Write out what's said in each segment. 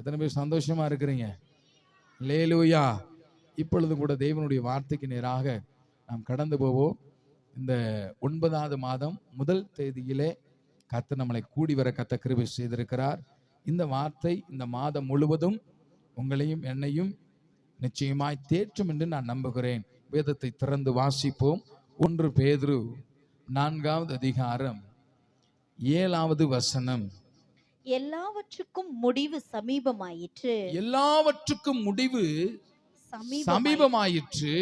எத்தனை பேர் சந்தோஷமா இருக்கிறீங்க? லேலூயா இப்பொழுது கூட தேவனுடைய வார்த்தைக்கு நேராக நாம் கடந்து போவோம். இந்த ஒன்பதாவது மாதம் முதல் தேதியிலே கத்த நம்மளை கூடி வர கத்த கிருபி செய்திருக்கிறார். இந்த வார்த்தை இந்த மாதம் முழுவதும் உங்களையும் என்னையும் நிச்சயமாய் தேற்றும் என்று நான் நம்புகிறேன். வேதத்தை திறந்து வாசிப்போம். ஒன்று பேதுரு நான்காவது அதிகாரம் ஏழாவது வசனம். எல்லாவற்றுக்கும் முடிவு சமீபமாயிற்று. எல்லாவற்றுக்கும் முடிவு சமீபமாயிற்று.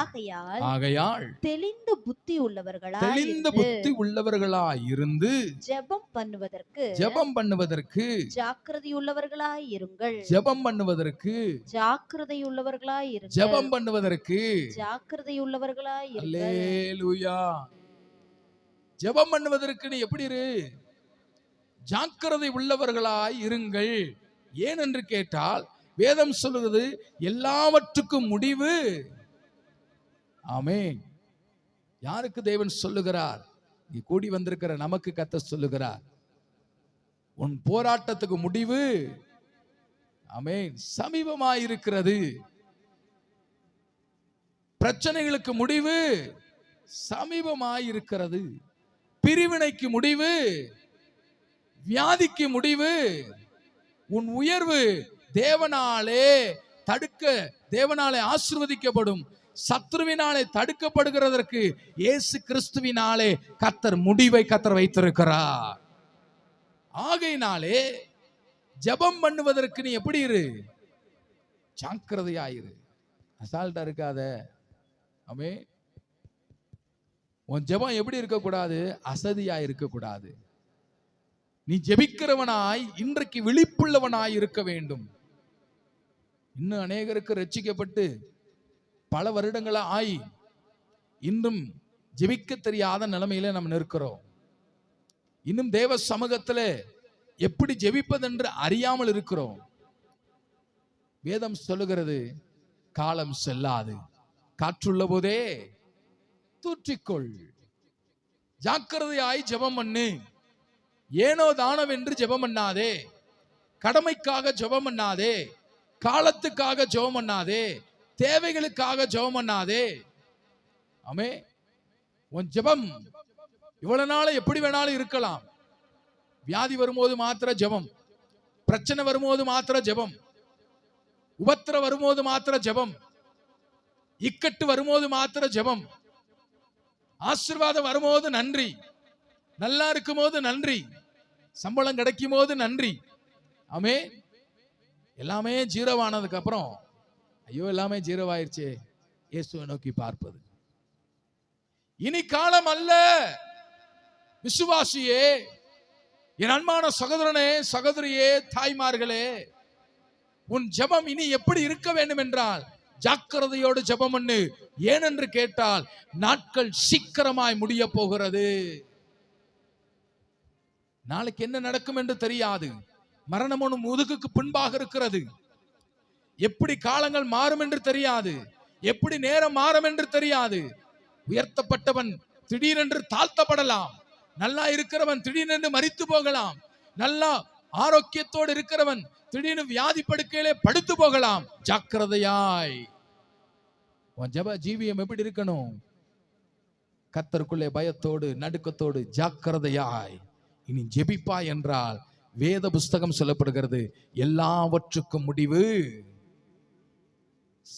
ஆகையால் ஆகையால் தெளிந்த புத்தி உள்ளவர்களாய் தெளிந்த புத்தி உள்ளவர்களாய் இருந்து ஜெபம் பண்ணுவதற்கு ஜெபம் பண்ணுவதற்கு ஜாக்கிரதையுள்ளவர்களாய் இருங்கள். ஜெபம் பண்ணுவதற்கு ஜாக்கிரதையுள்ளவர்களாய் இருங்கள். ஜெபம் பண்ணுவதற்கு ஜாக்கிரதையுள்ளவர்களாய் இருங்கள். அல்லேலூயா. ஜெபம் பண்ணுவதற்கு நீ எப்படி இரு? ஜாக்கிரதை உள்ளவர்களாய் இருங்கள். ஏன் என்று கேட்டால் வேதம் சொல்லுகிறது எல்லாவற்றுக்கும் முடிவு. ஆமே யாருக்கு தேவன் சொல்லுகிறார்? நீ கூடி வந்திருக்கிற நமக்கு கத்த சொல்லுகிறார். உன் போராட்டத்துக்கு முடிவு. ஆமென். சமீபமாயிருக்கிறது. பிரச்சனைகளுக்கு முடிவு. சமீபமாயிருக்கிறது. பிரிவினைக்கு முடிவு. வியாதிக்கு முடிவு. உன் உயர்வு தேவனாலே தடுக்க தேவனாலே ஆசிர்வதிக்கப்படும். சத்ருவினாலே தடுக்கப்படுகிறதற்கு இயேசு கிறிஸ்துவினாலே கத்தர் முடிவை கத்தர் வைத்திருக்கிறார். ஆகையினாலே ஜெபம் பண்ணுவதற்கு நீ எப்படி இரு? ஜாக்கிரதையாயிரு அசால்ட்டா இருக்காத. ஆமே உன் ஜெபம் எப்படி இருக்கக்கூடாது? அசதியா இருக்கக்கூடாது. நீ ஜெபிக்கிறவனாய் இன்றைக்கு விழிப்புள்ளவனாய் இருக்க வேண்டும். இன்னும் அநேகருக்கு ரட்சிக்கப்பட்டு பல வருடங்களா ஆய் இன்னும் ஜெபிக்க தெரியாத நிலைமையில நம்ம நிற்கிறோம். இன்னும் தேவ சமூகத்துல எப்படி ஜெபிப்பதென்று அறியாமல் இருக்கிறோம். வேதம் சொல்லுகிறது காலம் செல்லாது. காற்றுள்ள போதே தூற்றிக்கொள். ஜாக்கிரதையாய் ஜெபம் பண்ணு. ஏனோ தானவென்று ஜெபம் பண்ணாதே. கடமைக்காக ஜெபம் பண்ணாதே. காலத்துக்காக ஜெபம் பண்ணாதே. தேவைகளுக்காக ஜெபம் பண்ணாதே. ஆமே உன் ஜெபம் இவ்வளவு நாள் எப்படி வேணாலும் இருக்கலாம். வியாதி வரும்போது மாத்திர ஜெபம். பிரச்சனை வரும்போது மாத்திர ஜெபம். உபத்திர வரும்போது மாத்திர ஜெபம். இக்கட்டு வரும்போது மாத்திர ஜெபம். ஆசீர்வாதம் வரும்போது நன்றி. நல்லா இருக்கும் போது நன்றி. சம்பளம் கிடைக்கும் போது நன்றி. ஆமே. எல்லாமே ஜீரோவானதுக்கு அப்புறம் ஐயோ எல்லாமே ஜீரோவாயிருச்சே. இயேசுவை நோக்கி பார்ப்பது. இனி காலம் அல்ல. விசுவாசியே என் அன்பான சகோதரனே சகோதரியே தாய்மார்களே உன் ஜெபம் இனி எப்படி இருக்க வேண்டும் என்றால் ஜாக்கிரதையோடு ஜெபம் பண்ணு. ஏனென்று கேட்டால் நாட்கள் சீக்கிரமாய் முடிய போகிறது. நாளைக்கு என்ன நடக்கும் என்று தெரியாது. மரணம் ஒன்று முதுகுக்கு பின்பாக இருக்கிறது. எப்படி காலங்கள் மாறும் என்று தெரியாது. எப்படி நேரம் மாறும் என்று தெரியாது. உயர்த்தப்பட்டவன் திடீரென்று தாழ்த்தப்படலாம். நல்லா இருக்கிறவன் திடீரென்று மறித்து போகலாம். நல்லா ஆரோக்கியத்தோடு இருக்கிறவன் திடீர்னு வியாதி படுக்கையிலே படுத்து போகலாம். ஜாக்கிரதையாய். உன் ஜப ஜீவியம் எப்படி இருக்கணும்? கத்தருக்குள்ளே பயத்தோடு நடுக்கத்தோடு ஜாக்கிரதையாய். இனி ஜெபிப்பா என்றால் வேத புஸ்தகம் சொல்லப்படுகிறது. எல்லாவற்றுக்கும் முடிவு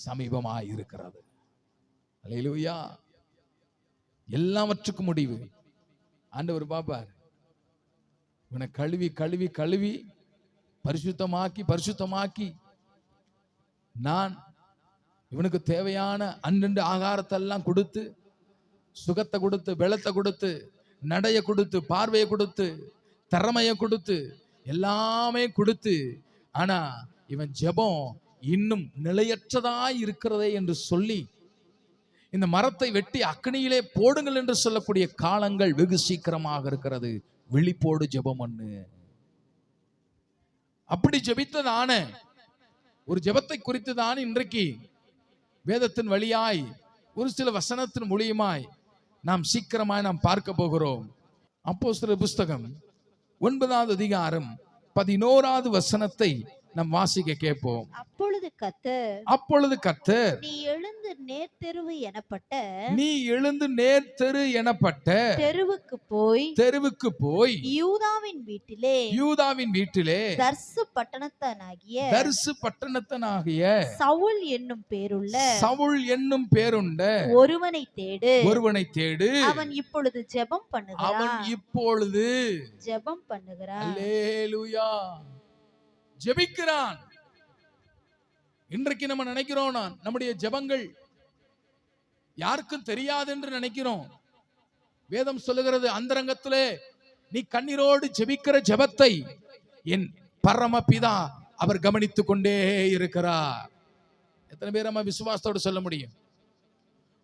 சமீபமாய் இருக்கிறது அல்லேலூயா. எல்லாவற்றுக்கும் முடிவு. ஆண்டவர் பாப்பார் இவனை கழுவி கழுவி கழுவி பரிசுத்தமாக்கி பரிசுத்தமாக்கி. நான் இவனுக்கு தேவையான அன்றண்டு ஆகாரத்தெல்லாம் கொடுத்து சுகத்தை கொடுத்து வெள்ளத்தை கொடுத்து நடைய கொடுத்து பார்வையை கொடுத்து திறமையை கொடுத்து எல்லாமே கொடுத்து ஆனா இவன் ஜெபம் இன்னும் நிலையற்றதாய் இருக்கிறதே என்று சொல்லி இந்த மரத்தை வெட்டி அக்னியிலே போடுங்கள் என்று சொல்லக்கூடிய காலங்கள் வெகு சீக்கிரமாக இருக்கிறது. விழிப்போடு ஜெபம் அண்ணு அப்படி ஜெபித்ததான ஒரு ஜெபத்தை குறித்து தான் இன்றைக்கு வேதத்தின் வழியாய் ஒரு சில வசனத்தின் மூலியமாய் நாம் சீக்கிரமாய் நாம் பார்க்க போகிறோம். அப்போ புஸ்தகம் ஒன்பதாவது அதிகாரம் பதினோராவது வசனத்தை நம் வாசிக்க கேட்போம். அப்பொழுது கத்தர் அப்பொழுது கத்தர் நீ எழுந்து நேர்த்தெருவு எனப்பட்ட நீ எழுந்து நேர் தெரு எனப்பட்ட தெருவுக்கு போய் தெருவுக்கு போய் யூதாவின் வீட்டிலே யூதாவின் வீட்டிலே தர்சு பட்டணத்தானாகிய தரிசு பட்டணத்தனாகிய சவுல் என்னும் பேருள்ள சவுல் என்னும் பேருண்ட ஒருவனை தேடு. ஒருவனை தேடு. அவன் இப்பொழுது ஜெபம் அவன் பண்ணுகிறான் இப்பொழுது ஜெபம் பண்ணுகிறான். அல்லேலூயா. ஜெபிக்கிறான். இன்றைக்கு நம்ம நினைக்கிறோம் நான் நம்முடைய ஜெபங்கள் யாருக்கும் தெரியாது என்று நினைக்கிறோம். வேதம் சொல்லுகிறது அந்தரங்கத்திலே நீ கண்ணீரோடு ஜெபிக்கிற ஜெபத்தை என் பரமபிதா அவர் கவனித்துக் கொண்டே இருக்கிறார். எத்தனை பேர் நம்ம விசுவாசத்தோடு சொல்ல முடியும்?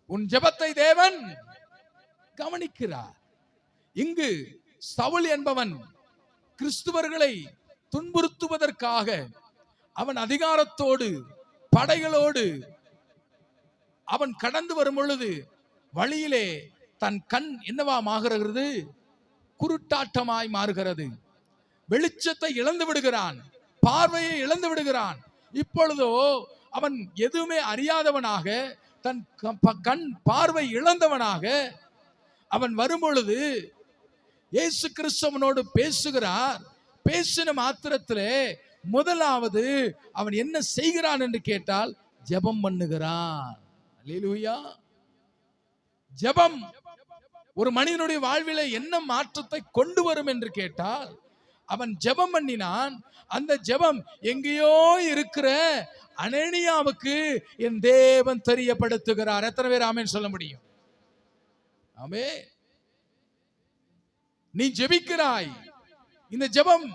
உன் ஜெபத்தை தேவன் கவனிக்கிறார். இங்கு சவுல் என்பவன் கிறிஸ்துவர்களை துன்புறுத்துவதற்காக அவன் அதிகாரத்தோடு படைகளோடு அவன் கடந்து வரும் பொழுது வழியிலே தன் கண் என்னவா மாறுகிறது? குருட்டாட்டமாய் மாறுகிறது. வெளிச்சத்தை இழந்து விடுகிறான். பார்வையை இழந்து விடுகிறான். இப்பொழுதோ அவன் எதுவுமே அறியாதவனாக தன் க- ப- கண் பார்வை இழந்தவனாக அவன் வரும்பொழுது இயேசு கிறிஸ்தவனோடு பேசுகிறார். பேசின மாத்திரத்திலே முதலாவது அவன் என்ன செய்கிறான் என்று கேட்டால் ஜெபம் பண்ணுகிறான். ஜபம் ஜெபம் ஒரு மனிதனுடைய வாழ்வில என்ன மாற்றத்தை கொண்டு வரும் என்று கேட்டால் அவன் ஜெபம் பண்ணினான். அந்த ஜெபம் எங்கேயோ இருக்கிற அனேனியாவுக்கு என் தேவன் தெரியப்படுத்துகிறார். எத்தனை பேர் ஆமென் சொல்ல முடியும்? ஆமே நீ ஜெபிக்கிறாய். இந்த ஜெபம்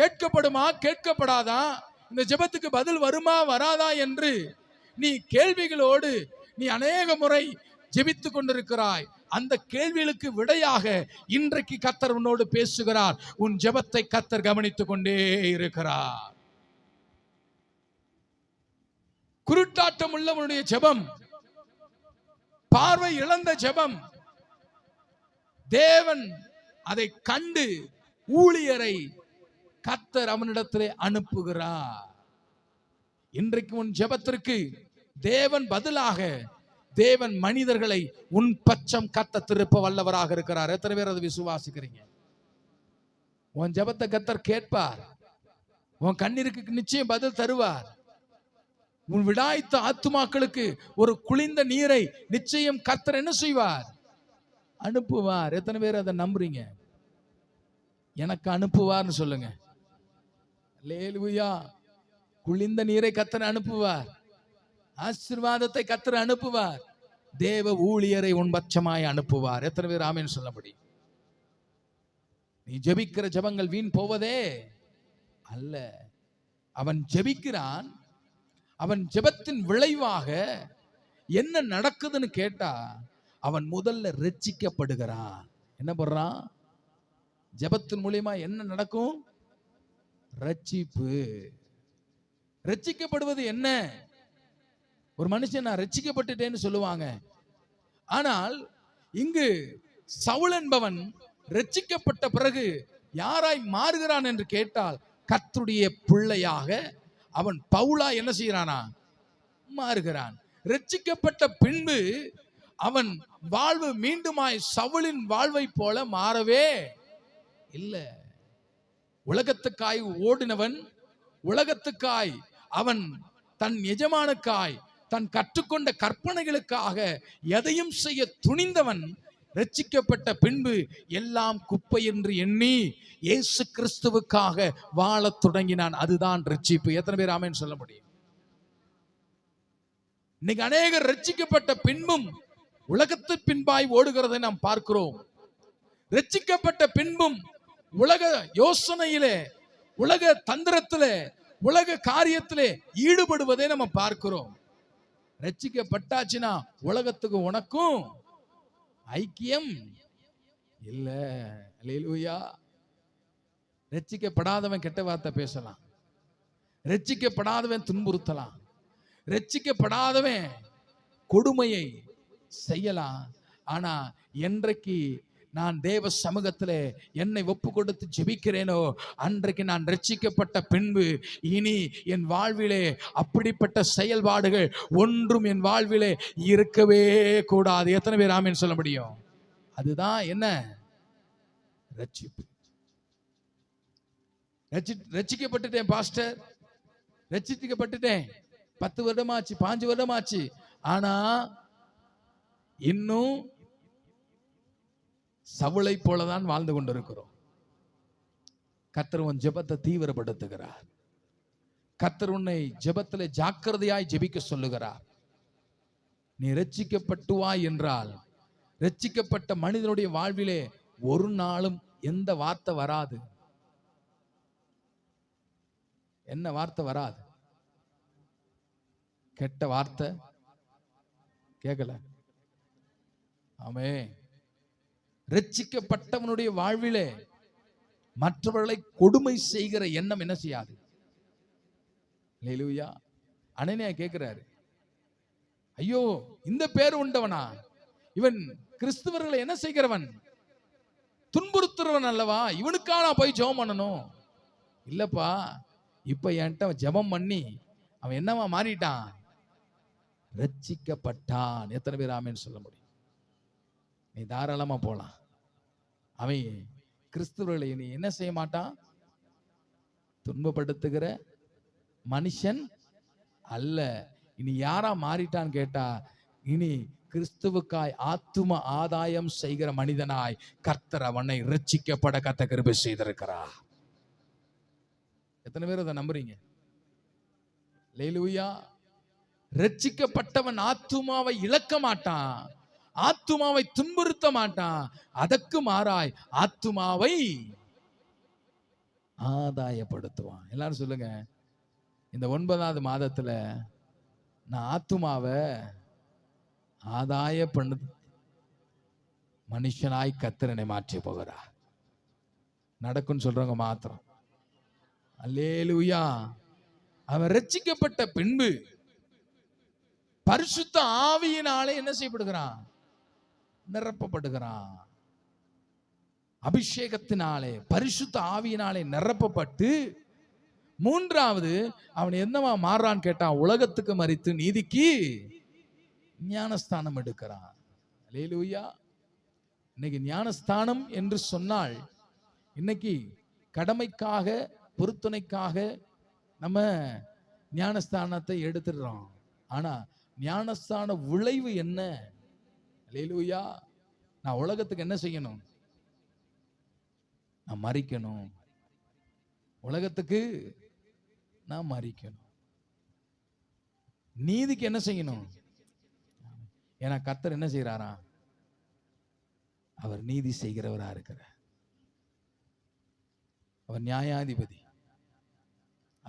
கேட்கப்படுமா கேட்கப்படாதா? இந்த ஜெபத்துக்கு பதில் வருமா வராதா என்று நீ கேள்விகளோடு நீ அநேக முறை ஜெபித்து கொண்டிருக்கிறாய். அந்த கேள்விகளுக்கு விடையாக இன்றைக்கு கத்தர் உன்னோடு பேசுகிறார். உன் ஜெபத்தை கத்தர் கவனித்துக் கொண்டே இருக்கிறார். குருட்டாட்டம் உள்ளவனுடைய ஜெபம் பார்வை இழந்த ஜெபம் தேவன் அதை கண்டு ஊழியரை கத்தர் அவனிடத்திலே அனுப்புகிறார். இன்றைக்கு உன் ஜெபத்திற்கு தேவன் பதிலாக தேவன் மனிதர்களை உன் பச்சம் கத்த திருப்ப வல்லவராக இருக்கிறார். எத்தனை பேர் அதை விசுவாசிக்கிறீங்க? உன் ஜெபத்தை கத்தர் கேட்பார். உன் கண்ணீருக்கு நிச்சயம் பதில் தருவார். உன் விடாய்த்த ஆத்துமாக்களுக்கு ஒரு குளிர்ந்த நீரை நிச்சயம் கத்தர் என்ன செய்வார்? அனுப்புவார். எத்தனை பேர் அதை நம்புறீங்க? எனக்கு அனுப்புவார்னு சொல்லுங்க. லேலுயா குளிர்ந்த நீரை கத்தர் அனுப்புவார். ஆசீர்வாதத்தை கத்தர் அனுப்புவார். தேவ ஊழியரை உன்பட்சமாய் அனுப்புவார். எத்தனை பேர் ஆமேன்னு சொல்லபடி நீ ஜெபிக்கிற ஜெபங்கள் வீண் போவதே அல்ல. அவன் ஜெபிக்கிறான். அவன் ஜெபத்தின் விளைவாக என்ன நடக்குதுன்னு கேட்டா அவன் முதல்ல ரட்சிக்கப்படுகிறான். என்ன பண்றான்? ஜபத்தின் மூலியமா என்ன நடக்கும்? ரட்சிப்பு. ரட்சிக்கப்படுவது என்ன? ஒரு மனுஷன் நான் ரட்சிக்கப்பட்டுட்டேன்னு சொல்லுவாங்க. ஆனால் இங்கு சவுல் என்பவன் ரட்சிக்கப்பட்ட பிறகு யாராய் மாறுகிறான் என்று கேட்டால் கத்துடைய பிள்ளையாக அவன் பவுலா என்ன செய்கிறானா? மாறுகிறான். ரட்சிக்கப்பட்ட பின்பு அவன் வாழ்வு மீண்டுமாய் சவுளின் வாழ்வை போல மாறவே இல்லை. உலகத்துக்காய் ஓடினவன் உலகத்துக்காய் அவன் தன் எஜமானுக்காய் தன் கற்றுக்கொண்ட கற்பனைகளுக்காக எதையும் செய்ய துணிந்தவன் ரட்சிக்கப்பட்ட பின்பு எல்லாம் குப்பை என்று எண்ணி இயேசு கிறிஸ்துவுக்காக வாழத் தொடங்கினான். அதுதான் ரட்சிப்பு எத்தனை பேர் ஆமென்னு சொல்ல முடியும்? இன்னைக்கு அநேகர் ரட்சிக்கப்பட்ட பின்பும் உலகத்து பின்பாய் ஓடுகிறதை நாம் பார்க்கிறோம். ரட்சிக்கப்பட்ட பின்பும் உலக யோசனையிலே உலக தந்திரத்திலே உலக காரியத்திலே ஈடுபடுவதை நம்ம பார்க்கிறோம். ரச்சிக்கப்பட்டாச்சுன்னா உலகத்துக்கு உனக்கும் ஐக்கியம் இல்ல. அல்லேலூயா. ரச்சிக்கப்படாதவன் கெட்ட வார்த்தை பேசலாம். ரட்சிக்கப்படாதவன் துன்புறுத்தலாம். ரச்சிக்கப்படாதவன் கொடுமையை செய்யலாம். ஆனா என்றைக்கு நான் தேவ சமூகத்தில் என்னை ஒப்பு கொடுத்து ஜெபிக்கிறேனோ அன்றைக்கு நான் ரட்சிக்கப்பட்ட பின்பு இனி என் வாழ்விலே அப்படிப்பட்ட செயல்பாடுகள் ஒன்றும் என் வாழ்விலே இருக்கவே கூடாது. எத்தனை பேர் ஆமீன் சொல்ல முடியும்? அதுதான் என்ன? ரட்சிப்பு. ரட்சி ரட்சிக்கப்பட்டுட்டேன் பாஸ்டர். ரட்சிக்கப்பட்டுட்டேன். பத்து வருடமாச்சு பாஞ்சு வருடமாச்சு. ஆனா இன்னும் சவுளை போலதான் வாழ்ந்து கொண்டிருக்கிறோம். கத்தர் உன் ஜெபத்தை தீவிரப்படுத்துகிறார். கத்தர் உன்னை ஜெபத்திலே ஜாக்கிரதையாய் ஜெபிக்க சொல்லுகிறார். நீ ரட்சிக்கப்பட்டுவாய் என்றால் ரட்சிக்கப்பட்ட மனிதனுடைய வாழ்விலே ஒரு நாளும் எந்த வார்த்தை வராது. என்ன வார்த்தை வராது? கெட்ட வார்த்தை? கேட்கல ஆமே ரட்சிக்கப்பட்டவனுடைய வாழ்விலே மற்றவர்களை கொடுமை செய்கிற எண்ணம் என்ன செய்யாது? லேலூயா அனனியா கேட்கிறாரு ஐயோ இந்த பேர் உண்டவனா? இவன் கிறிஸ்துவர்களை என்ன செய்கிறவன்? துன்புறுத்துறவன் அல்லவா? இவனுக்கா நான் போய் ஜெபம் பண்ணணும். இல்லப்பா இப்ப என்கிட்ட ஜெபம் பண்ணி அவன் என்னவா மாறிட்டான்? ரட்சிக்கப்பட்டான். எத்தனை பேர் ஆமேன்னு சொல்ல முடியும்? நீ தாராளமா போலாம். அவன் கிறிஸ்துவர்களை நீ என்ன செய்ய மாட்டான்? துன்பப்படுத்துகிற மனுஷன் அல்ல. இனி யாரா மாறிட்டான்னு கேட்டா இனி கிறிஸ்துவுக்காய் ஆத்தும ஆதாயம் செய்கிற மனிதனாய் கர்த்தர் அவனை ரட்சிக்கப்பட கத்த கிருபை செய்திருக்கிறார். எத்தனை பேர் அதை நம்புறீங்க? லேலுயா ரட்சிக்கப்பட்டவன் ஆத்துமாவை இழக்க மாட்டான். ஆத்துமாவை துன்புறுத்த மாட்டான். அதற்கு மாறாய் ஆத்துமாவை ஆதாயப்படுத்துவான். எல்லாரும் சொல்லுங்க. இந்த ஒன்பதாவது மாதத்துல நான் ஆத்துமாவை ஆதாய பண்ணு மனுஷனாய் கத்திரனை மாற்றி போகிறா நடக்கும்னு சொல்றவங்க மாத்திரம். அல்லேலுயா. அவன் ரட்சிக்கப்பட்ட பின்பு பரிசுத்த ஆவியினாலே என்ன செய்யப்படுகிறான்? நிரப்பப்படுகிறான். அபிஷேகத்தினாலே பரிசுத்த ஆவியினாலே நிரப்பப்பட்டு மூன்றாவது அவன் என்னவா மாறுறான்னு கேட்டான் உலகத்துக்கு மறித்து நீதிக்கு ஞானஸ்தானம் எடுக்கிறான். லேலூயா இன்னைக்கு ஞானஸ்தானம் என்று சொன்னால் இன்னைக்கு கடமைக்காக பொருத்துணைக்காக நம்ம ஞானஸ்தானத்தை எடுத்துடுறோம். ஆனா ஞானஸ்தான விளைவு என்ன? அல்லேலூயா நான் உலகத்துக்கு என்ன செய்யணும்? நான் மறிக்கணும். உலகத்துக்கு நான் மறிக்கணும். நீதிக்கு என்ன செய்யணும்? ஏன்னா கத்தர் என்ன செய்யறாரா அவர் நீதி செய்கிறவரா இருக்கிறார். அவர் நியாயாதிபதி.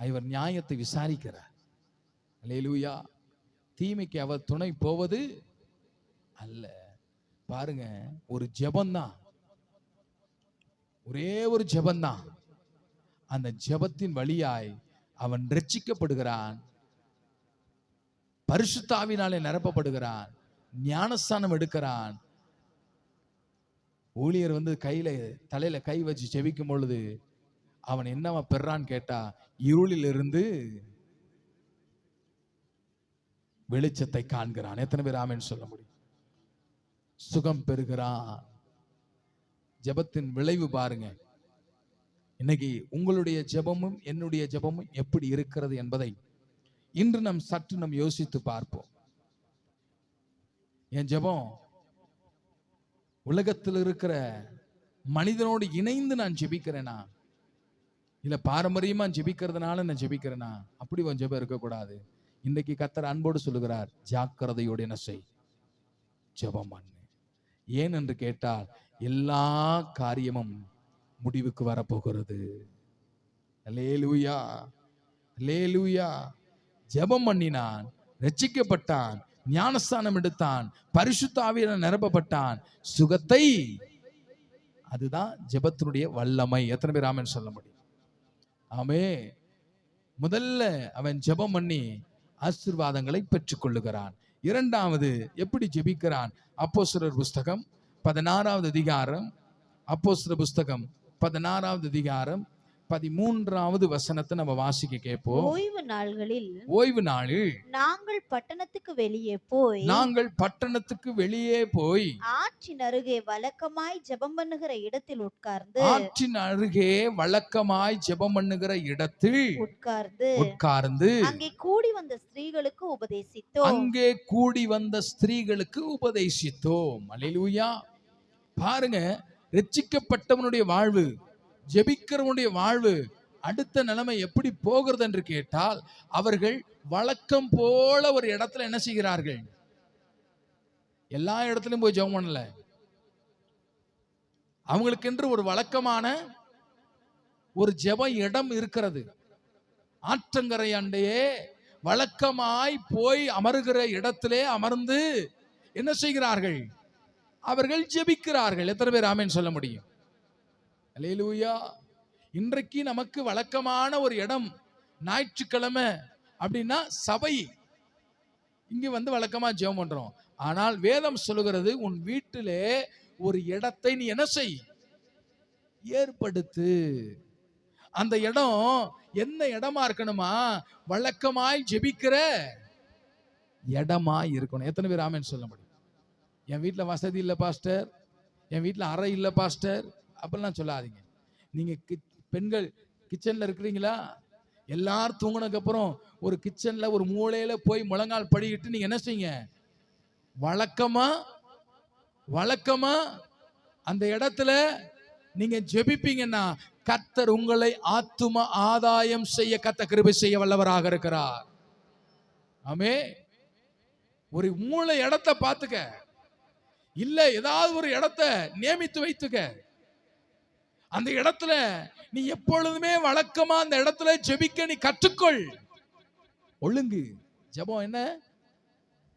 இவர் நியாயத்தை விசாரிக்கிறார். லேலூயா தீமைக்கு அவர் துணை போவது அல்ல. பாருங்க ஒரு ஜபந்தான் ஒரே ஒரு ஜபந்தான் அந்த ஜெபத்தின் வழியாய் அவன் ரட்சிக்கப்படுகிறான். பரிசுத்தாவினாலே நிரப்பப்படுகிறான். ஞானஸ்தானம் எடுக்கிறான். ஊழியர் வந்து கையில தலையில கை வச்சு ஜெபிக்கும் பொழுது அவன் என்னவா பெறான்னு கேட்டா இருளிலிருந்து வெளிச்சத்தை காண்கிறான். எத்தனை பேர் ஆமேன்னு சொல்ல முடியும்? சுகம் பெறுகிறான் ஜெபத்தின் விளைவு பாருங்க. இன்னைக்கு உங்களுடைய ஜெபமும் என்னுடைய ஜெபமும் எப்படி இருக்கிறது என்பதை இன்று நம் சற்று நம் யோசித்து பார்ப்போம். என் ஜெபம் உலகத்தில் இருக்கிற மனிதனோடு இணைந்து நான் ஜெபிக்கிறேனா? இல்ல பாரம்பரியமா ஜெபிக்கிறதுனால நான் ஜெபிக்கிறேனா? அப்படி உன் ஜெபம் இருக்கக்கூடாது. இன்னைக்கு கத்தர் அன்போடு சொல்லுகிறார் ஜாக்கிரதையோடு என்ன செய்? ஜெபம் பண்ணு. ஏன் என்று கேட்டால் எல்லா காரியமும் முடிவுக்கு வரப்போகிறது. லேலூயா லேலூயா ஜெபம் பண்ணினான் ரட்சிக்கப்பட்டான் ஞானஸ்தானம் எடுத்தான் பரிசுத்தாவியில நிரப்பப்பட்டான். சுகத்தை அதுதான் ஜெபத்தினுடைய வல்லமை. எத்தனை பேர் ஆமென் சொல்ல முடியும்? ஆமே முதல்ல அவன் ஜெபம் பண்ணி ஆசீர்வாதங்களை பெற்றுக்கொள்ளுகிறான். இரண்டாவது எப்படி ஜெபிக்கிறான்? அப்போஸ்ரர் புஸ்தகம் பதினாறாவது அதிகாரம். அப்போஸ்ர புஸ்தகம் பதினாறாவது அதிகாரம். பதிமூன்றாவது வசனத்தை நம்ம வாசிக்க கேட்போம். ஓய்வு நாள்களில் ஓய்வு நாளில் நாங்கள் பட்டணத்துக்கு வெளியே போய் நாங்கள் பட்டணத்துக்கு வெளியே போய் ஆற்றின் அருகே வழக்கமாய் ஜெபம் பண்ணுகிற இடத்தில் உட்கார்ந்து ஆற்றின் அருகே வழக்கமாய் ஜெபம் பண்ணுகிற இடத்தில் உட்கார்ந்து உட்கார்ந்து அங்கே கூடி வந்த ஸ்திரீகளுக்கு உபதேசித்தோம். அங்கே கூடி வந்த ஸ்திரீகளுக்கு உபதேசித்தோம். அல்லேலூயா பாருங்க ரட்சிக்கப்பட்டவனுடைய வாழ்வு. ஜெபிக்கிறவனுடைய வாழ்வு அடுத்த நிலைமை எப்படி போகிறது என்று கேட்டால் அவர்கள் வழக்கம் போல ஒரு இடத்துல என்ன செய்கிறார்கள்? எல்லா இடத்துலயும் போய் ஜெபம் பண்ணல. அவங்களுக்கென்று ஒரு வழக்கமான ஒரு ஜெப இடம் இருக்கிறது. ஆற்றங்கரை அண்டையே வழக்கமாய் போய் அமருகிற இடத்திலே அமர்ந்து என்ன செய்கிறார்கள்? அவர்கள் ஜெபிக்கிறார்கள். எத்தனை பேர் ஆமென் சொல்ல முடியும்? அல்லேலூயா இன்றைக்கு நமக்கு வழக்கமான ஒரு இடம் ஞாயிற்றுக்கிழமை அப்படின்னா சபை. இங்கே வந்து வழக்கமாக ஜெபம் பண்ணுறோம் ஆனால் வேதம் சொல்லுகிறது உன் வீட்டிலே ஒரு இடத்தை நீ என்ன செய்? ஏற்படுத்து. அந்த இடம் என்ன இடமா இருக்கணுமா? வழக்கமாய் ஜெபிக்கிற இடமா இருக்கணும். எத்தனை பேர் ஆமேன்னு சொல்ல முடியும் என் வீட்டில் வசதி இல்லை பாஸ்டர். என் வீட்டில் அறை இல்லை பாஸ்டர். அப்படிலாம் சொல்லாதீங்க. நீங்க கி- பெண்கள் கிச்சன்ல இருக்கிறீங்களா? எல்லாரும் தூங்குனதுக்கு அப்புறம் ஒரு கிச்சன்ல ஒரு மூலையில போய் முழங்கால் படிக்கிட்டு நீங்க என்ன செய்யுங்க வழக்கமா வழக்கமா அந்த இடத்துல நீங்க ஜெபிப்பீங்கன்னா கத்தர் உங்களை ஆத்தும ஆதாயம் செய்ய கத்த கிருபை செய்ய வல்லவராக இருக்கிறார். ஆமே. ஒரு மூளை இடத்த பார்த்துக்க. இல்ல ஏதாவது ஒரு இடத்த நியமித்து வைத்துக்க. அந்த இடத்துல நீ எப்பொழுதுமே வழக்கமா அந்த இடத்துல ஜெபிக்க நீ கற்றுக்கொள். ஒழுங்கு. ஜெபம் என்ன?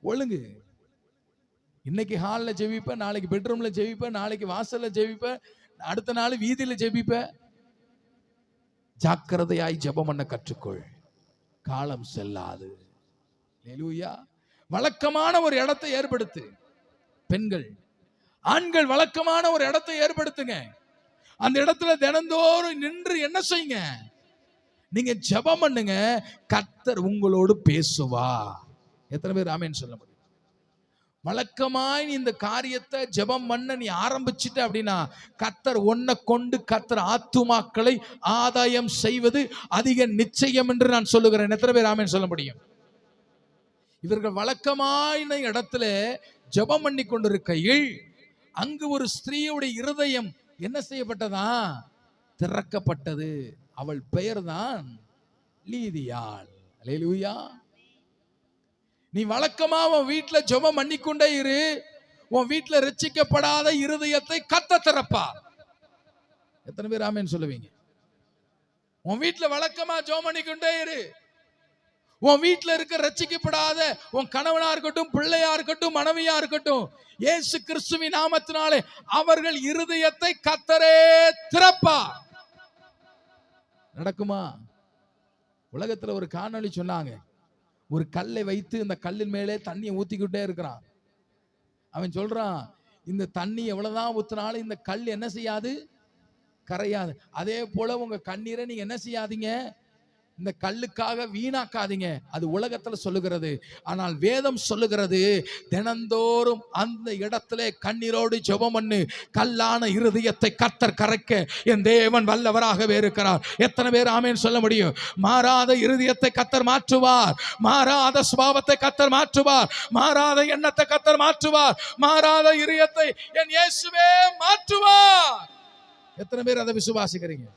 ஒழுங்கு. இன்னைக்கு ஹாலில் ஜெபிப்ப நாளைக்கு பெட்ரூம்ல ஜெபிப்ப நாளைக்கு வாசல்ல ஜெபிப்ப அடுத்த நாள் வீதியில ஜெபிப்ப. ஜாக்கிரதையாய் ஜெபம் பண்ண கற்றுக்கொள். காலம் செல்லாது. ஹalleluya வழக்கமான ஒரு இடத்தை ஏற்படுத்து. பெண்கள் ஆண்கள் வழக்கமான ஒரு இடத்தை ஏற்படுத்துங்க. அந்த இடத்துல தினந்தோறும் நின்று என்ன செய்யுங்க? நீங்க ஜெபம் பண்ணுங்க கத்தர் உங்களோடு பேசுவா எத்தனை பேர் ஆமென் சொல்ல முடியும்? வழக்கமாய் நீ இந்த காரியத்தை ஜெபம் பண்ண நீ ஆரம்பிச்சிட்ட அப்படின்னா கத்தர் ஒன்ன கொண்டு கத்தர் ஆத்துமாக்களை ஆதாயம் செய்வது அதிக நிச்சயம் என்று நான் சொல்லுகிறேன். எத்தனை பேர் ஆமென் சொல்ல முடியும்? இவர்கள் வழக்கமான இடத்துல ஜெபம் பண்ணி கொண்டிருக்கையில் அங்கு ஒரு ஸ்திரீயுடைய இருதயம் என்ன செய்யப்பட்டதா? திறக்கப்பட்டது. அவள் பெயர்தான் லீதியாள். அல்லேலூயா. நீ வழக்கமா உன் வீட்டுல ஜொம பண்ணிக்கொண்டே இரு. உன் வீட்டுல ரட்சிக்கப்படாத இருதயத்தை கத்த திறப்பா. எத்தனை பேர் ஆமேன்னு சொல்லுவீங்க? உன் வீட்டுல வழக்கமா ஜோம் பண்ணிக்கொண்டே இரு. உன் வீட்டில் இருக்க ரட்சிக்கப்படாத உன் கணவனா இருக்கட்டும் பிள்ளையா இருக்கட்டும் மனைவியா இருக்கட்டும் ஏசு கிறிஸ்துவி நாமத்தினாலே அவர்கள் இருதயத்தை கத்தரே திறப்பா நடக்குமா? உலகத்துல ஒரு காணொளி சொன்னாங்க. ஒரு கல்லை வைத்து இந்த கல்லின் மேலே தண்ணியை ஊத்திக்கிட்டே இருக்கிறான். அவன் சொல்றான் இந்த தண்ணி எவ்வளவுதான் ஊத்தினாலும் இந்த கல் என்ன செய்யாது? கரையாது. அதே போல உங்க கண்ணீரை நீங்க என்ன செய்யாதீங்க? இந்த கல்லுக்காக வீணாக்காதீங்க. அது உலகத்துல சொல்லுகிறது. ஆனால் வேதம் சொல்லுகிறது தினந்தோறும் அந்த இடத்துல கண்ணீரோடு ஜெபம் பண்ணு. கல்லான இருதயத்தை கத்தர் கரைக்க என் தேவன் வல்லவராகவே இருக்கிறார். எத்தனை பேர் ஆமேன்னு சொல்ல முடியும்? மாறாத இருதயத்தை கத்தர் மாற்றுவார். மாறாத சுபாவத்தை கத்தர் மாற்றுவார். மாறாத எண்ணத்தை கத்தர் மாற்றுவார். மாறாத இருதயத்தை என் இயேசுவே மாற்றுவார். எத்தனை பேர் அதை விசுவாசிக்கிறீங்க?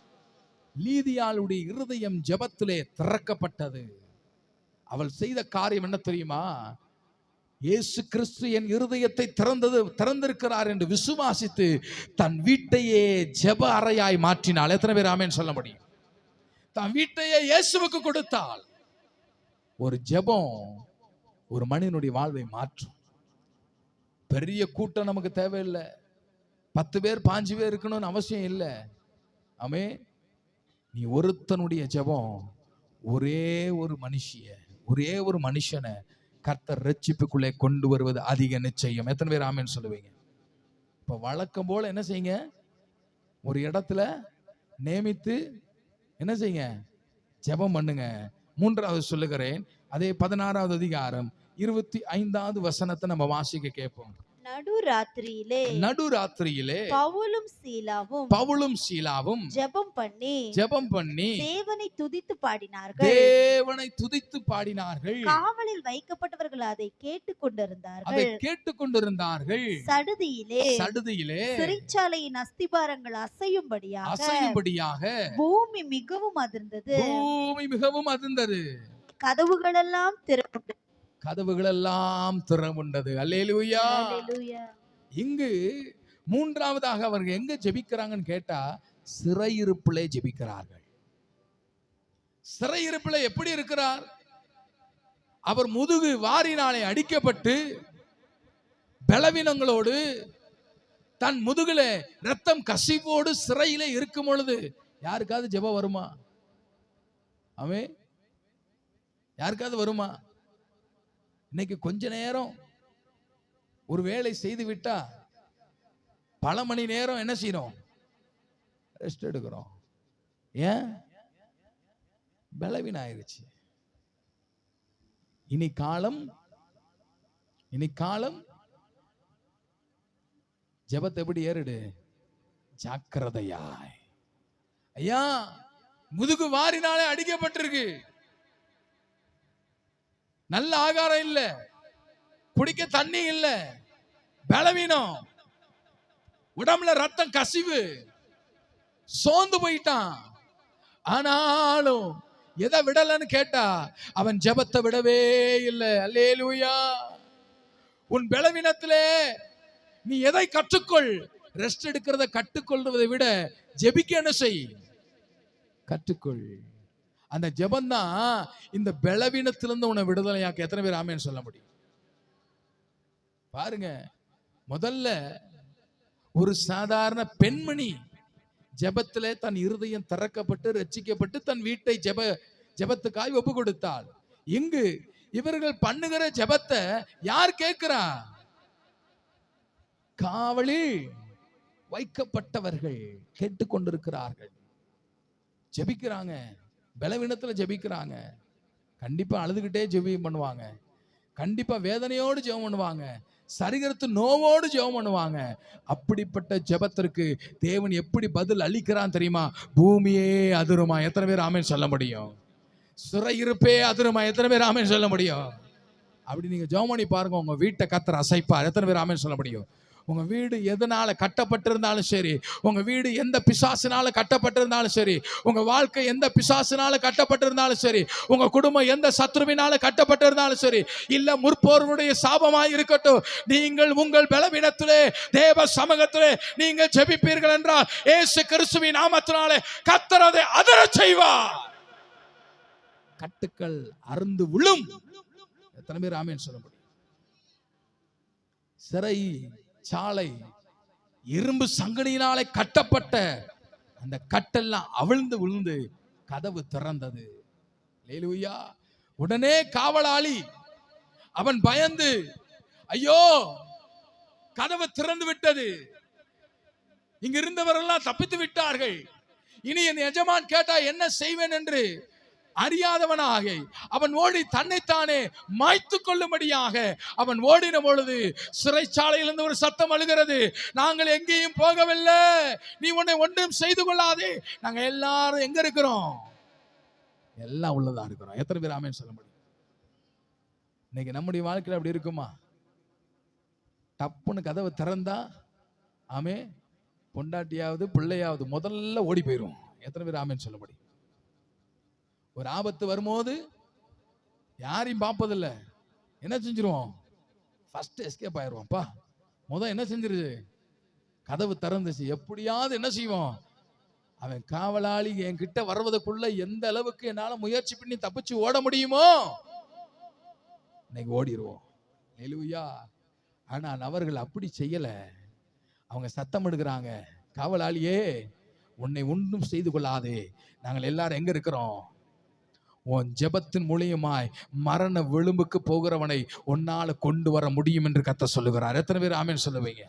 லீதியாளுடைய இருதயம் ஜெபத்திலே திறக்கப்பட்டது. அவள் செய்த காரியம் என்ன தெரியுமா? இயேசு கிறிஸ்து என் இருதயத்தை திறந்தது திறந்திருக்கிறார் என்று விசுவாசித்து தன் வீட்டையே ஜெப அறையாய் மாற்றினாள். எத்தனை பேர் ஆமேன்னு சொல்ல முடியும்? தன் வீட்டையே இயேசுவுக்கு கொடுத்தாள். ஒரு ஜெபம் ஒரு மனிதனுடைய வாழ்வை மாற்றும். பெரிய கூட்டம் நமக்கு தேவையில்லை. பத்து பேர் பாஞ்சு பேர் இருக்கணும்னு அவசியம் இல்லை. ஆமே நீ ஒருத்தனுடைய ஜெபம் ஒரே ஒரு மனுஷிய ஒரே ஒரு மனுஷனை கர்த்தர் ரட்சிப்புக்குள்ளே கொண்டு வருவது அதிக நிச்சயம். எத்தனை பேர் ஆமேன்னு சொல்லுவீங்க? இப்போ வழக்கம் போல் என்ன செய்யுங்க? ஒரு இடத்துல நியமித்து என்ன செய்யுங்க? ஜெபம் பண்ணுங்க. மூன்றாவது சொல்லுகிறேன் அதே பதினாறாவது அதிகாரம் இருபத்தி ஐந்தாவது வசனத்தை நம்ம வாசிக்க கேட்போம். நடு ராத்திரியிலே நடு ராத்திரியிலே பவுலும் சீலாவும் பவுலும் சீலாவும் ஜெபம் பண்ணி ஜெபம் பண்ணி தேவனை துதித்து பாடினார்கள். தேவனை துதித்து பாடினார்கள். காவலில் வைக்கப்பட்டவர்கள் அதை கேட்டுக் அதை கொண்டிருந்தார்கள். கேட்டுக்கொண்டிருந்தார்கள் சடுதியிலே சடுதியிலே சிறைச்சாலையின் அஸ்திபாரங்கள் அசையும்படியாக அசையும்படியாக பூமி மிகவும் அதிர்ந்தது. பூமி மிகவும் அதிர்ந்தது. கதவுகளெல்லாம் திறப்பட்டது கதவுகள் எல்லாம் திறவுண்டது. அல்லேலூயா. இங்கு மூன்றாவதாக அவர்கள் எங்க ஜெபிக்கிறாங்கன்னு கேட்டா சிறையிருப்பிலே ஜெபிக்கிறார்கள். சிறையிருப்பிலே எப்படி இருக்கிறார்? அவர் முதுகு வாரினாலே அடிக்கப்பட்டு பலவீனங்களோடு தன் முதுகுல ரத்தம் கசிவோடு சிறையிலே இருக்கும் பொழுது யாருக்காவது ஜெபம் வருமா? அவே யாருக்காவது வருமா? இன்னைக்கு கொஞ்ச நேரம் ஒரு வேலை செய்து விட்டா பல மணி நேரம் என்ன செய்யறோம் ரெஸ்ட் எடுக்கிறோம். ஏன்? பலவீனம் ஆயிருச்சு. இனி காலம் இனி காலம் ஜெபத்தை எப்படி ஏறிடு? ஜாக்கிரதையாய். ஐயா முதுகு வாரினாலே அடிக்கப்பட்டிருக்கு. நல்ல ஆகாரம் இல்ல. குடிக்க தண்ணி இல்ல. பலவீனம். உடம்புல ரத்தம் கசிவு. சோர்ந்து போயிட்டான். ஆனாலும் எதை விடலன்னு கேட்டா அவன் ஜெபத்தை விடவே இல்லை. அல்லேலூயா. உன் பலவீனத்திலே நீ எதை கற்றுக்கொள்? ரெஸ்ட் எடுக்கிறத கற்றுக்கொள்வதை விட ஜெபிக்க என்ன செய்? கற்றுக்கொள். அந்த ஜெபம்தான் இந்த பலவீனத்திலிருந்து உன்னை விடுதலையாக்க எத்தனை பேர் ஆமேன்னு சொல்ல முடியும்? பாருங்க முதல்ல ஒரு சாதாரண பெண்மணி ஜெபத்திலே தன் இருதயம் திறக்கப்பட்டு ரட்சிக்கப்பட்டு தன் வீட்டை ஜெப ஜெபத்துக்காய் ஒப்பு கொடுத்தாள் இங்கு இவர்கள் பண்ணுகிற ஜெபத்தை யார் கேட்கிறா? காவலில் வைக்கப்பட்டவர்கள் கேட்டுக்கொண்டிருக்கிறார்கள். ஜெபிக்கிறாங்க. பலவீனத்தில் ஜெபிக்கிறாங்க. கண்டிப்பாக அழுதுகிட்டே ஜெபம் பண்ணுவாங்க. கண்டிப்பாக வேதனையோடு ஜெபம் பண்ணுவாங்க. சரிகரத்து நோவோடு ஜெபம் பண்ணுவாங்க. அப்படிப்பட்ட ஜெபத்திற்கு தேவன் எப்படி பதில் அளிக்கிறான் தெரியுமா? பூமியே அதிருமா. எத்தனை பேர் ஆமேன் சொல்ல முடியும்? சிறையிருப்பே அதிருமா. எத்தனை பேர் ஆமேன் சொல்ல முடியும்? அப்படி நீங்கள் ஜெபம் பண்ணி பாருங்க. உங்கள் வீட்டை கத்துற அசைப்பார். எத்தனை பேர் ஆமேன் சொல்ல முடியும்? உங்க வீடு எதனால கட்டப்பட்டிருந்தாலும் சரி உங்க வீடு எந்த பிசாசினால கட்டப்பட்டிருந்தாலும் சரி உங்க வாழ்க்கை எந்த பிசாசினால கட்டப்பட்டிருந்தாலும் சரி உங்க குடும்பம் எந்த சத்ருவினால கட்டப்பட்டிருந்தாலும் சரி இல்ல முற்போர்களுடைய சாபமாய் இருக்கட்டும் நீங்கள் உங்கள் பலவீனத்திலே தேவ சமூகத்திலே நீங்கள் ஜெபிப்பீர்கள் என்றால் ஏசு கிறிஸ்துவின் நாமத்தினாலே கத்தரதை அதர செய்வார். கட்டுக்கள் அருந்து விழும். எத்தனை பேர் ஆமேன் சொல்ல முடியும்? சிறை சாலை இரும்பு சங்கடியினாலே கட்டப்பட்ட அந்த கட்டெல்லாம் அவிழ்ந்து விழுந்து கதவு திறந்தது. லேலுயா உடனே காவலாளி அவன் பயந்து ஐயோ கதவு திறந்து விட்டது. இங்க இருந்தவரெல்லாம் தப்பித்து விட்டார்கள். இனி என் எஜமான் கேட்டா என்ன செய்வேன் என்று அறியாதவனாக. அவன் ஓடி தன்னைத்தானே மாய்த்து கொள்ளும்படியாக அவன் ஓடின பொழுது சிறைச்சாலையிலிருந்து ஒரு சத்தம் அழுகிறது. நாங்கள் எங்கேயும் போகவில்லை. நீ உன்னை ஒன்றும் செய்து கொள்ளாதே. நாங்கள் எல்லாரும் எங்க இருக்கிறோம்? எல்லாம் உள்ளதா இருக்கிறோம். எத்தனை பேர் ஆமேன்னு சொல்ல முடியும்? இன்னைக்கு நம்முடைய வாழ்க்கையில் அப்படி இருக்குமா? டப்புன்னு கதவை திறந்தா ஆமே பொண்டாட்டியாவது பிள்ளையாவது முதல்ல ஓடி போயிடும் எத்தனை பேர் ஆமேன்னு சொல்ல முடியும்? ஒரு ஆபத்து வரும்போது யாரையும் பார்ப்பதில்ல. என்ன செஞ்சிருவோம்? ஃபர்ஸ்ட் எஸ்கேப் ஆயிடுவோம்ப்பா முத என்ன செஞ்சிருது? கதவு திறந்துச்சு எப்படியாவது என்ன செய்வோம்? அவன் காவலாளி என் கிட்ட வருவதற்குள்ள எந்த அளவுக்கு என்னால முயற்சி பண்ணி தப்பிச்சு ஓட முடியுமோ? இன்னைக்கு ஓடிடுவோம் நெலுவையா ஆனால் அவர்கள் அப்படி செய்யல. அவங்க சத்தம் எடுக்கிறாங்க. காவலாளியே உன்னை ஒன்றும் செய்து கொள்ளாதே. நாங்கள் எல்லாரும் எங்க இருக்கிறோம்? உன் ஜெபத்தின் மூலியமாய் மரண விளிம்புக்கு போகிறவனை உன்னால கொண்டு வர முடியும் என்று கத்த சொல்லுகிறார். எத்தனை பேர் ஆமேன் சொல்லுவீங்க?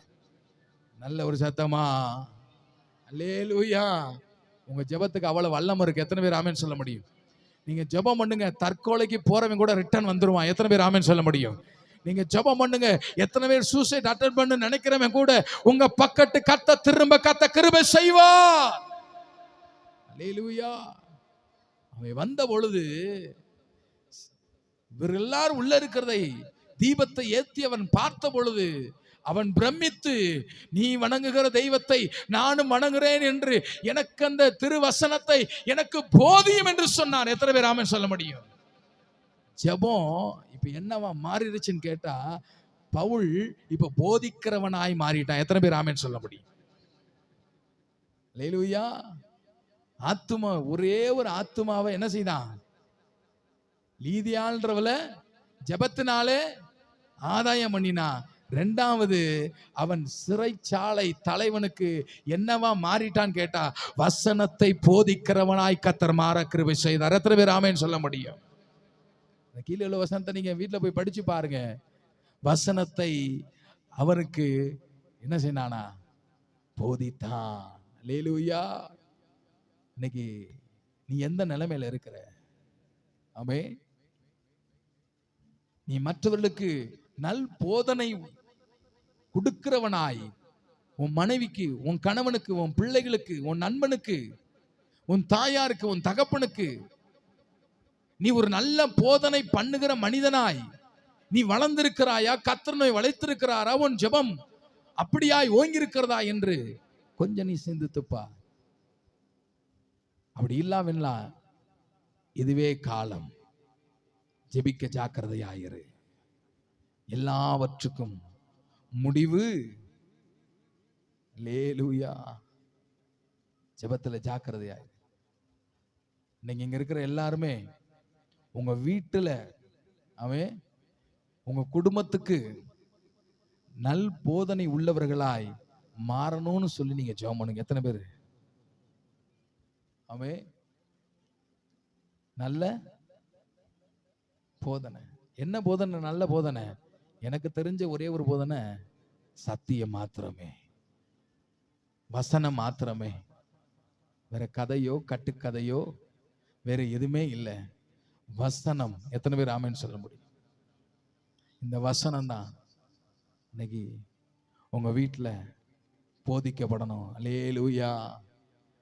நல்ல ஒரு சத்தமா? அல்லேலூயா. உங்க ஜெபத்துக்கு அவ்வளவு வல்லம் இருக்கு. எத்தனை பேர் ஆமென் சொல்ல முடியும்? நீங்க ஜெபம் பண்ணுங்க. தற்கொலைக்கு போகிறவங்க கூட ரிட்டர்ன் வந்துருவான். எத்தனை பேர் ஆமென் சொல்ல முடியும்? நீங்க ஜெபம் பண்ணுங்க. எத்தனை பேர் சூசைட் அட்டன் பண்ணு நினைக்கிறவன் கூட உங்க பக்கத்து கத்த திரும்ப கத்த கிருபை செய்வார். அல்லேலூயா. அவன் வந்த பொழுது இவர் எல்லாரும் உள்ள இருக்கிறதை தீபத்தை ஏத்தி அவன் பார்த்த பொழுது அவன் பிரமித்து நீ வணங்குகிற தெய்வத்தை நானும் வணங்குறேன் என்று எனக்கு அந்த திருவசனத்தை எனக்கு போதியும் என்று சொன்னான். எத்தனை பேர் ஆமென் சொல்ல முடியும்? ஜெபம் இப்ப என்னவா மாறிடுச்சுன்னு கேட்டா பவுல் இப்ப போதிக்கிறவனாய் மாறிட்டான். எத்தனை பேர் ஆமென் சொல்ல முடியும்? லேலுயா ஆத்துமா ஒரே ஒரு ஆத்துமாவை என்ன செய்தான்? லீதியான்றவள ஜபத்தினாலே ஆதாயம் பண்ணினா. ரெண்டாவது அவன் சிறைச்சாலை தலைவனுக்கு என்னவா மாறிட்டான் கேட்டா வசனத்தை போதிக்கிறவனாய் கத்தர் மாற கிருபை செய்தார். எத்தனை பேர் ஆமேன்னு சொல்ல முடியும்? கீழே உள்ள வசனத்தை நீங்க வீட்டில் போய் படிச்சு பாருங்க. வசனத்தை அவருக்கு என்ன செய்தானா போதித்தான். லேலுயா இன்னைக்கு நீ எந்த நிலைமையில இருக்கிற? ஆமே. நீ மற்றவர்களுக்கு நல் போதனை கொடுக்கிறவனாய். உன் மனைவிக்கு உன் கணவனுக்கு உன் பிள்ளைகளுக்கு உன் நண்பனுக்கு உன் தாயாருக்கு உன் தகப்பனுக்கு நீ ஒரு நல்ல போதனை பண்ணுகிற மனிதனாய். நீ வளர்ந்திருக்கிறாயா? கத்தர் வளைத்திருக்கிறாரா? உன் ஜெபம் அப்படியாய் ஓங்கியிருக்கிறதா? என்று கொஞ்சம் நீ சிந்தித்துப்பா அப்படி இல்லாவில்லா இதுவே காலம். ஜெபிக்க ஜாக்கிரதையாயிரு. எல்லாவற்றுக்கும் முடிவு. லேலூயா ஜெபத்துல ஜாக்கிரதையாயிரு. இன்னைக்கு இங்க இருக்கிற எல்லாருமே உங்க வீட்டுல அவன் உங்க குடும்பத்துக்கு நல் போதனை உள்ளவர்களாய் மாறணும்னு சொல்லி நீங்க ஜெபம் பண்ணுங்க. எத்தனை பேர்? அவன் நல்ல போதனை. என்ன போதனை? நல்ல போதனை. எனக்கு தெரிஞ்ச ஒரே ஒரு போதனை சத்தியம் மாத்திரமே. வசனம் மாத்திரமே. வேற கதையோ கட்டுக்கதையோ வேற எதுவுமே இல்லை. வசனம். எத்தனை பேர் ஆமைன்னு சொல்ல முடியும்? இந்த வசனம் தான் இன்னைக்கு உங்க வீட்டில் போதிக்கப்படணும். லேலூயா